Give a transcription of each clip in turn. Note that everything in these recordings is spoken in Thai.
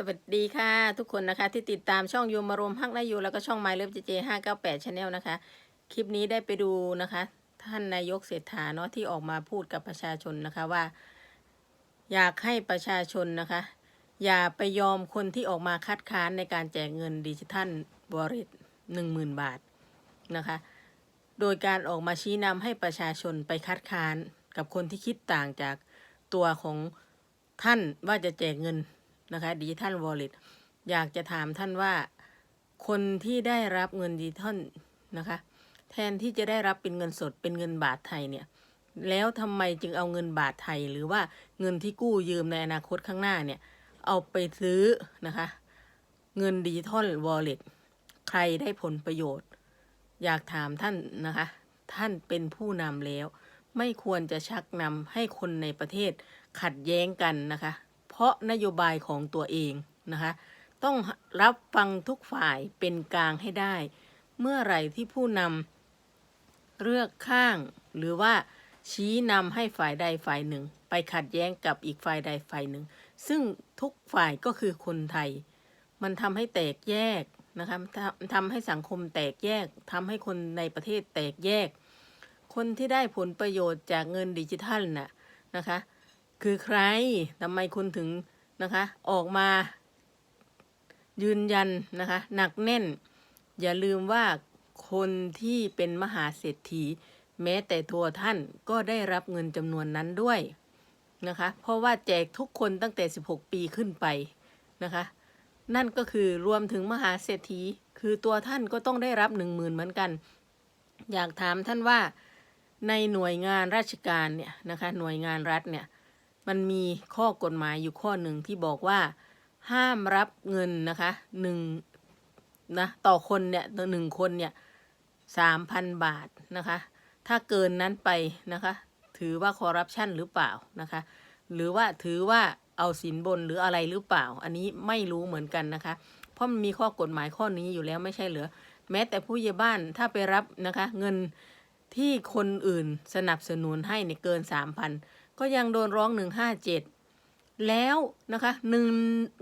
สวัสดีค่ะทุกคนนะคะที่ติดตามช่องยูมารวมฮักนายูแล้วก็ช่อง My Love JJ 598 Channel นลนะคะ คลิปนี้ได้ไปดูนะคะ ท่านนายกเศรษฐาเนาะที่ออกมาพูดกับประชาชนนะคะว่า อยากให้ประชาชนนะคะ อย่าไปยอมคนที่ออกมาคัดค้านในการแจกเงินดิจิทัลบริตหนึ่งหมื่นบาทนะคะ โดยการออกมาชี้นำให้ประชาชนไปคัดค้านกับคนที่คิดต่างจากตัวของท่านว่าจะแจกเงิน นะคะดิจิทัลวอลเล็ตอยากจะถามท่านว่า คนที่ได้รับเงินดิจิทัลนะคะ แทนที่จะได้รับเป็นเงินสดเป็นเงินบาทไทยเนี่ย แล้วทำไมจึงเอาเงินบาทไทย หรือว่าเงินที่กู้ยืมในอนาคตข้างหน้าเนี่ย เอาไปซื้อนะคะ เงินดิจิทัลวอลเล็ตใครได้ผลประโยชน์ อยากถามท่านนะคะ ท่านเป็นผู้นำแล้ว ไม่ควรจะชักนำให้คนในประเทศขัดแย้งกันนะคะ พราะนโยบายของตัวเองนะคะต้องรับฟังทุกฝ่ายเป็นกลางให้ได้ เมื่อไหร่ที่ผู้นำเลือกข้าง หรือว่าชี้นำให้ฝ่ายใดฝ่ายหนึ่ง ไปขัดแย้งกับอีกฝ่ายใดฝ่ายหนึ่ง ซึ่งทุกฝ่ายก็คือคนไทย มันทำให้แตกแยกนะคะทำให้สังคมแตกแยกทำให้คนในประเทศแตกแยก คนที่ได้ผลประโยชน์จากเงินดิจิทัลน่ะนะคะ คือใครทำไมคุณถึงนะคะ ออกมา ยืนยันนะคะ หนักแน่น อย่าลืมว่าคนที่เป็นมหาเศรษฐี แม้แต่ตัวท่านก็ได้รับเงินจำนวนนั้นด้วยนะคะ เพราะว่าแจกทุกคนตั้งแต่ 16 ปีขึ้นไปนะคะ นั่นก็คือรวมถึงมหาเศรษฐี คือตัวท่านก็ต้องได้รับหนึ่งหมื่นเหมือนกัน อยากถามท่านว่าในหน่วยงานราชการเนี่ยนะคะ หน่วยงานรัฐเนี่ย มันมีข้อกฎหมายอยู่ข้อหนึ่งที่บอกว่า ห้ามรับเงินนะคะหนึ่งนะต่อคนเนี่ยต่อหนึ่งคนเนี่ยสามพันบาทนะคะ ถ้าเกินนั้นไปนะคะ ถือว่าคอร์รัปชันหรือเปล่านะคะ หรือว่าถือว่าเอาสินบนหรืออะไรหรือเปล่า อันนี้ไม่รู้เหมือนกันนะคะ เพราะมันมีข้อกฎหมายข้อนี้อยู่แล้วไม่ใช่เหรือ แม้แต่ผู้ใหญ่บ้านถ้าไปรับนะคะ เงินที่คนอื่นสนับสนุนให้เนี่ยเกินสามพัน ก็ยังโดนร้องหนึ่งห้าเจ็ดแล้วนะคะหนึ่ง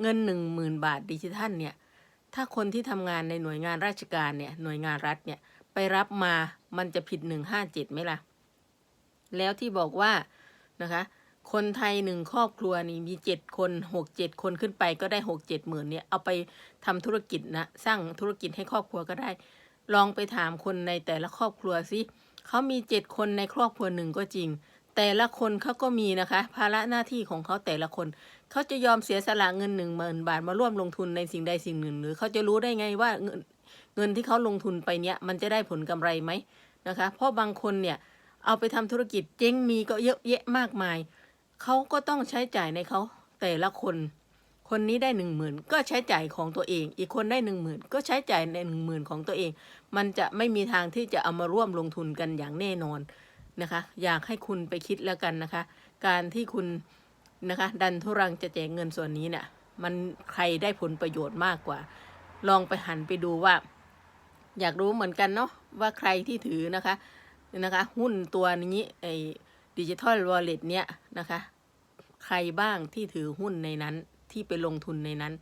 เงินหนึ่งหมื่นบาทดิจิทัลเนี่ยถ้าคนที่ทำงานในหน่วยงานราชการเนี่ยหน่วยงานรัฐเนี่ยไปรับมามันจะผิดหนึ่งห้าเจ็ดไหมล่ะ แล้วที่บอกว่านะคะคนไทยหนึ่งครอบครัวนี่มีเจ็ดคนหกเจ็ดคนขึ้นไปก็ได้หกเจ็ดหมื่นเนี่ยเอาไปทำธุรกิจนะสร้างธุรกิจให้ครอบครัวก็ได้ ลองไปถามคนในแต่ละครอบครัวสิเขามีเจ็ดคนในครอบครัวหนึ่งก็จริง แต่ละคนเขาก็มีนะคะ ภาระหน้าที่ของเขาแต่ละคน เขาจะยอมเสียสละเงินหนึ่งหมื่นบาทมาร่วมลงทุนในสิ่งใดสิ่งหนึ่ง หรือเขาจะรู้ได้ไงว่าเงินเงินที่เขาลงทุนไปเนี้ยมันจะได้ผลกำไรไหมนะคะ เพราะบางคนเนี่ยเอาไปทำธุรกิจเจ๊งมีก็เยอะแยะมากมาย เขาก็ต้องใช้จ่ายในเขาแต่ละคน คนนี้ได้หนึ่งหมื่นก็ใช้จ่ายของตัวเอง อีกคนได้หนึ่งหมื่นก็ใช้จ่ายในหนึ่งหมื่นของตัวเอง มันจะไม่มีทางที่จะเอามาร่วมลงทุนกันอย่างแน่นอน นะคะ อยากให้คุณไปคิดแล้วกันนะคะ การที่คุณนะคะดันทุรังจะแจกเงินส่วนนี้เนี่ยมันใครได้ผลประโยชน์มากกว่า ลองไปหันไปดูว่า อยากรู้เหมือนกันเนาะว่าใครที่ถือนะคะนะคะ หุ้นตัวนี้ไอ้ดิจิทัลวอลเล็ตเนี้ยนะคะ ใครบ้างที่ถือหุ้นในนั้นที่ไปลงทุนในนั้น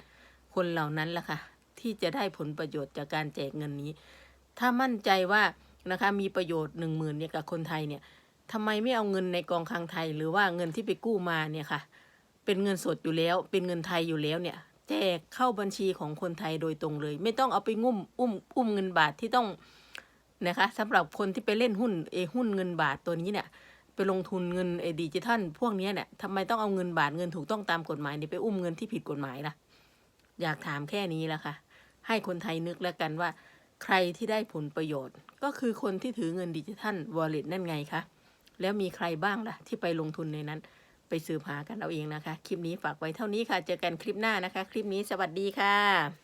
คนเหล่านั้นล่ะค่ะที่จะได้ผลประโยชน์จากการแจกเงินนี้ ถ้ามั่นใจว่า นะคะมีประโยชน์หนึ่งหมื่นเนี่ยกับคนไทยเนี่ยทำไมไม่เอาเงินในกองคลังไทย หรือว่าเงินที่ไปกู้มาเนี่ยค่ะ เป็นเงินสดอยู่แล้ว เป็นเงินไทยอยู่แล้วเนี่ยแจกเข้าบัญชีของคนไทยโดยตรงเลย ไม่ต้องเอาไปงุ้มอุ้มอุ้มเงินบาทที่ต้องนะคะสำหรับคนที่ไปเล่นหุ้นเอหุ้นเงินบาทตัวนี้เนี่ยไปลงทุนเงินไอดิจิทัลพวกนี้เนี่ยทำไมต้องเอาเงินบาทเงินถูกต้องตามกฎหมายเนี่ยไปอุ้มเงินที่ผิดกฎหมายล่ะ อยากถามแค่นี้ละค่ะ ให้คนไทยนึกแล้วกันว่า ใครที่ได้ผลประโยชน์ ก็คือคนที่ถือเงินดิจิทัลวอลเล็ตนั่นไงคะ แล้วมีใครบ้างล่ะ ที่ไปลงทุนในนั้น ไปสืบหากันเอาเองนะคะ คลิปนี้ฝากไว้เท่านี้ค่ะ เจอกันคลิปหน้านะคะ คลิปนี้สวัสดีค่ะ